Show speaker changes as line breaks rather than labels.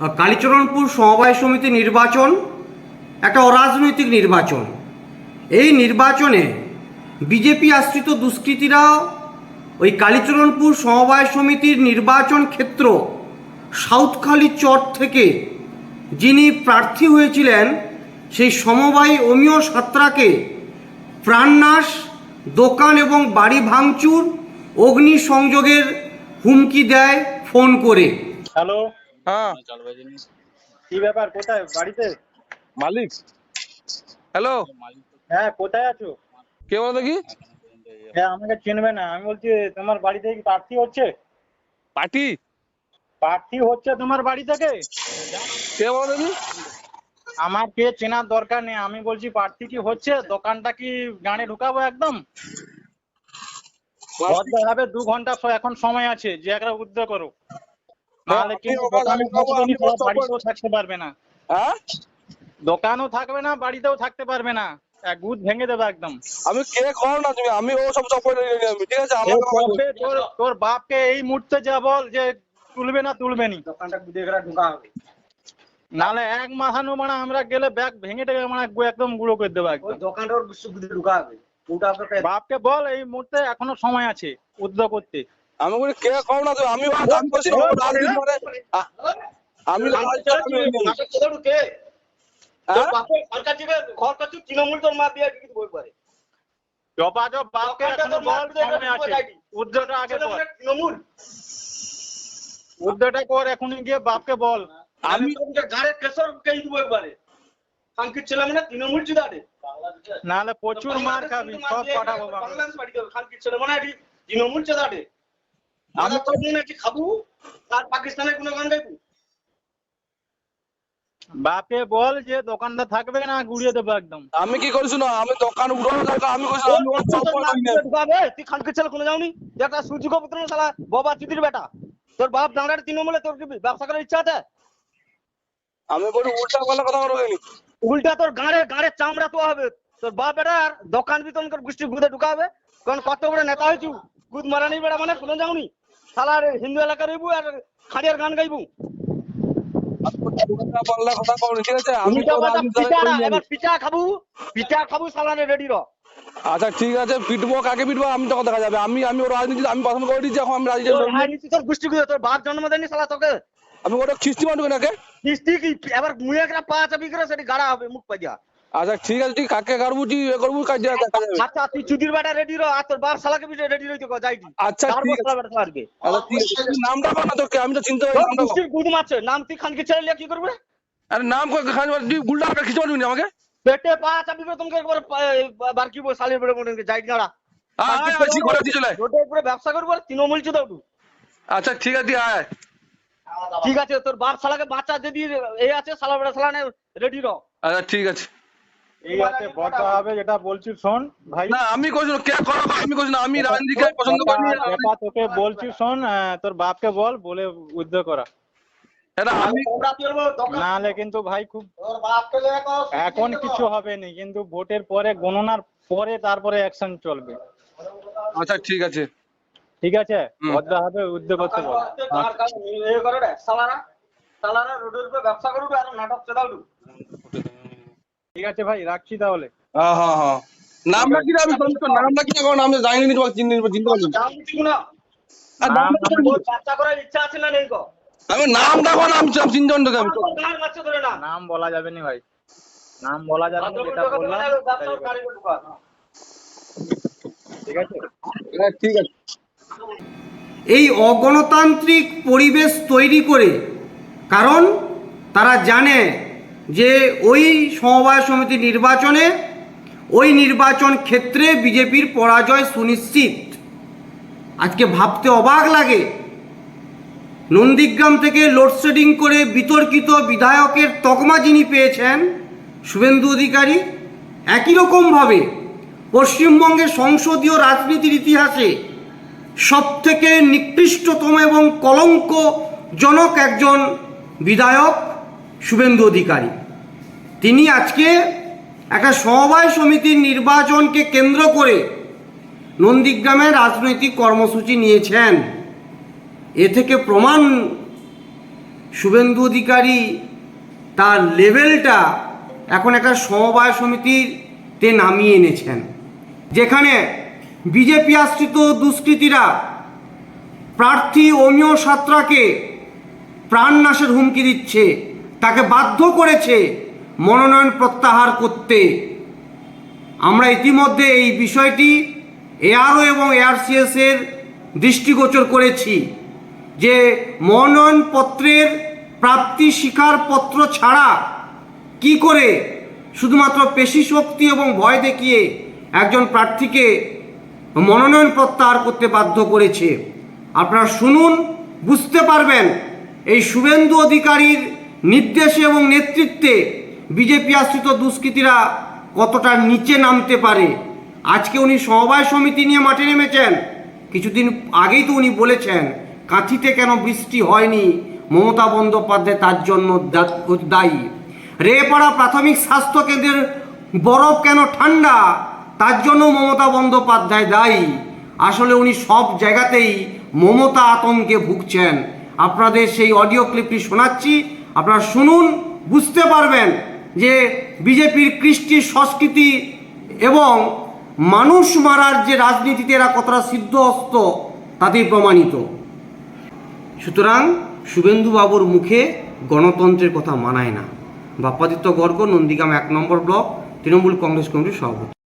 কালীচরণপুর সমবায় সমিতি নির্বাচন, একটা অরাজনৈতিক নির্বাচন। এই নির্বাচনে বিজেপি আশ্রিত দুষ্কৃতীরা ওই কালীচরণপুর সমবায় সমিতির নির্বাচন ক্ষেত্র সাউথখালি চর থেকে যিনি প্রার্থী হয়েছিলেন, সেই সমবায় অমীয় সাত্রাকে প্রাণনাশ, দোকান এবং বাড়ি ভাঙচুর অগ্নি সংযোগের হুমকি দেয় ফোন করে।
হ্যালো।
হ্যাঁ।
কি ব্যাপার কোথায় বাড়িতে?
মালিক? হ্যালো?
হ্যাঁ কোথায় আছো?
কে বলো দেখি?
হ্যাঁ আমাকে চিনবে না। আমি বলছি তোমার বাড়ি থেকে প্রার্থী হচ্ছে?
পার্টি
প্রার্থী হচ্ছে তোমার বাড়ি থেকে?
কে বলো দেখি?
আমার কে চেনার দরকার নেই। আমি বলছি প্রার্থী কি হচ্ছে? দোকানটা কি গানে ঢুকাবো একদম? ভদ্রভাবে দু ঘণ্টা এখন সময় আছে। যে একটা উদ্যোগ করো। নাহলে কি
আমি ওখানে
দোকানে বাড়িতেও থাকতে পারবে না।
হ্যাঁ?
দোকানও থাকবে না বাড়িতেও থাকতে পারবে না। এক গুদ ভেঙে দেবে একদম।
আমি কে খাও না তুমি? আমি ও সব করে আমি ঠিক আছে আমার
তোর তোর বাপকে এই মুহূর্তে যা বল যে তুলবে না তুলবে নি।
দোকানটা গুদে গেলা ঢুকা হবে।
নালে এক মাথানো মানে আমরা গেলে ব্যাগ ভেঙে টেঙে মানে একদম গুঁড়ো করে দেবো একদম।
দোকানটার বিশ্ব গুদে ঢুকা হবে।
বাপকে বল এই মুহূর্তে এখনও সময় আছে উদ্যোগ করতে।
আমি বলি কে খাও না আমি করছি রাজনীতি করে আমি
কে?
হ্যাঁ?
সরকার থেকে ঘর কাছে তৃণমূল তোর মা দিয়ে কিছু বই পারে
জপা জপ বাপকে
এখনও
বল
মাথায়
আছে উদ্যোগটা আগে কর
তৃণমূল।
উদ্যোগটা কর এখনই গিয়ে বাপকে বল।
আমি তোমাকে গাড়ে কেশর কে দিব একবারে খানকির ছেলে মানে তৃণমূল
নাহলে প্রচুর মার খাবি সব পাঠাবো
বাংলাদেশ বাড়ি খানকির ছেলে মানে তৃণমূল চুদারে
আমি
আমি তো খাব। আর পাকিস্তানের কোনো গান গাইবো?
বাপকে বল যে দোকানটা থাকবে না গুড়িয়ে দেবো একদম।
আমি কি করেছি না? আমি দোকান উড়ানো দরকার আমি করেছি
তুই ছেলে কোনো যাওনি? একটা সূর্য পুত্র শালা বাবা চিদির বেটা। তোর বাপ তৃণমূলে তোর কি ব্যবসা করার ইচ্ছা আছে?
আমি বলি উল্টা পাল্টা কথা বলো
উল্টা তোর গাড়ে গাড়ে চামড়া তো হবে। তোর বাপ বেটা আর দোকান বিতরণ করে গোষ্ঠী গুদে ঢুকাবে। কারণ কত বড় নেতা হয়েছু গুদ মারানি বেড়া মানে কোনো যাওনি। শালা আর হিন্দু এলাকা রইবু আর খাড়িয়ার গান গাইবু।
উল্টা কথা বলো ঠিক আছে আমি তো
পাল্টা
রাজনীতি
পিঠা
করে নিয়ে
এবার পিঠা খাবু পিঠা খাবু শালারে রেডি র।
আচ্ছা ঠিক আছে পিটবো কাকে পিটবো আমি তো দেখা যাবে। আমি আমি রাজনীতি আমি পছন্দ করে দিচ্ছি এখন আমি রাজনীতি
তোর
করব।
রাজনীতি তোর গোষ্ঠী গুদে তোর বাপ জন্ম দেয়নি শালা তোকে?
আমি ওটা খিস্তি মানুষ নাকি?
কিস্তি কি? এবার মুয়ে একটা পা চাপি করে সেটি গাড়া হবে মুখ পাইয়া।
আচ্ছা ঠিক আছে তুই কাকে কাটবো তুই এ করব কাজ
আচ্ছা তুই চুদির বেটা রেডি র আর তোর বাপ শালাকে বিটে রেডি রইতে কো যাইটি
আচ্ছা ঠিক আছে। আচ্ছা তুই নামটা বল না তোকে আমি তো চিনতে পারি নামটা বল।
গোষ্ঠীর গুদ মারছে নাম তুই খানকে ছেড়ে লিয়ে কি করবে?
আরে নাম কই খান তুই গুলটা একটা খিচে পারবি না আমাকে?
পেটে পা চাপি করে তোমাকে একবার বার কি বল শালের বেড়ে মনে যাই গাড়া
আয় আয় আয়, করে দিয়ে চলে।
রোডে উপরে ব্যবসা করব আর তৃণমূল চুদা
আচ্ছা ঠিক আছে আয়।
ঠিক আছে তোর বাপ শালাকে বাচ্চা যদি এই আছে শালা বেড়া শালা রেডি র।
আচ্ছা ঠিক আছে।
এই আছে বলতে হবে যেটা বলছি শোন ভাই
না আমি কইছি কে করো আমি কইছি না আমি রাজনীতিকে পছন্দ করি না।
এটা তোকে বলছি শোন তোর বাপকে বল বলে উদ্যোগ করা নাহলে কিন্তু ভাই খুব এখন কিছু হবে না কিন্তু ভোটের পরে গণনার পরে তারপরে অ্যাকশন চলবে
আচ্ছা ঠিক আছে
ঠিক আছে। ভদ্র হবে উদ্যোগ করতে বল
ব্যবসা করবে আর নাটক
ঠিক আছে ভাই রাখছি তাহলে।
হ্যাঁ হ্যাঁ হ্যাঁ? আমি আমি জানি না তোমাকে চিনি চিনতে না।
না।
আমি সব চিনতে
নাম বলা যাবে না ভাই। নাম বলা যাবে না যেটা বললাম আছে?
হ্যাঁ, ঠিক আছে।
এই অগণতান্ত্রিক পরিবেশ তৈরি করে কারণ তারা জানে যে ওই সমবায় সমিতি নির্বাচনে, ওই নির্বাচন ক্ষেত্রে বিজেপির পরাজয় সুনিশ্চিত। আজকে ভাবতে অবাক লাগে। নন্দীগ্রাম থেকে লোডশেডিং করে বিতর্কিত বিধায়কের তকমা যিনি পেয়েছেন, শুভেন্দু অধিকারী, একই রকমভাবে পশ্চিমবঙ্গের সংসদীয় রাজনীতির ইতিহাসে সবথেকে নিকৃষ্টতম এবং কলঙ্কজনক একজন বিধায়ক শুভেন্দু অধিকারী। তিনি আজকে একটা সমবায় সমিতির নির্বাচনকে কেন্দ্র করে নন্দীগ্রামে রাজনৈতিক কর্মসূচি নিয়েছেন। এ থেকে প্রমাণ শুভেন্দু অধিকারী তার লেভেলটা এখন একটা সমবায় সমিতিতে নামিয়ে এনেছেন। যেখানে বিজেপি আশ্রিত দুষ্কৃতীরা প্রার্থী অমিয় সাত্রাকে প্রাণনাশের হুমকি দিচ্ছে। তাকে বাধ্য করেছে মনোনয়ন প্রত্যাহার করতে। আমরা ইতিমধ্যে এই বিষয়টি এআরও এবং এআরসিএস এর দৃষ্টিগোচর করেছি যে মনোনয়নপত্রের প্রাপ্তি শিকার স্বীকারপত্র ছাড়া কি করে শুধুমাত্র পেশি শক্তি এবং ভয় দেখিয়ে একজন প্রার্থীকে মনোনয়ন প্রত্যাহার করতে বাধ্য করেছে। আপনারা শুনুন, বুঝতে পারবেন, এই শুভেন্দু অধিকারীর নির্দেশে এবং নেতৃত্বে বিজেপি আশ্রিত দুষ্কৃতীরা কতটা নিচে নামতে পারে? আজকে উনি সমবায় সমিতি নিয়ে মাঠে নেমেছেন। কিছুদিন আগেই তো উনি বলেছেন, কাঁথিতে কেন বৃষ্টি হয়নি? মমতা বন্দ্যোপাধ্যায় তার জন্য দায়ী। রেপাড়া প্রাথমিক স্বাস্থ্য কেন্দ্রের বরফ কেন ঠান্ডা? তার জন্য মমতা বন্দ্যোপাধ্যায় দায়ী। আসলে উনি সব জায়গাতেই মমতা আতঙ্কে ভুগছেন। আপনাদের সেই অডিও ক্লিপটি শোনাচ্ছি। আপনারা শুনুন, বুঝতে পারবেন যে বিজেপির কৃষ্টি সংস্কৃতি এবং মানুষ মারার যে রাজনীতিতে এরা কতটা সিদ্ধহস্ত, তাতেই প্রমাণিত। সুতরাং শুভেন্দুবাবুর মুখে গণতন্ত্রের কথা মানায় না। বাপ্পাদিত্য গর্গ, নন্দীগ্রাম এক নম্বর ব্লক, তৃণমূল কংগ্রেস কমিটির সভাপতি।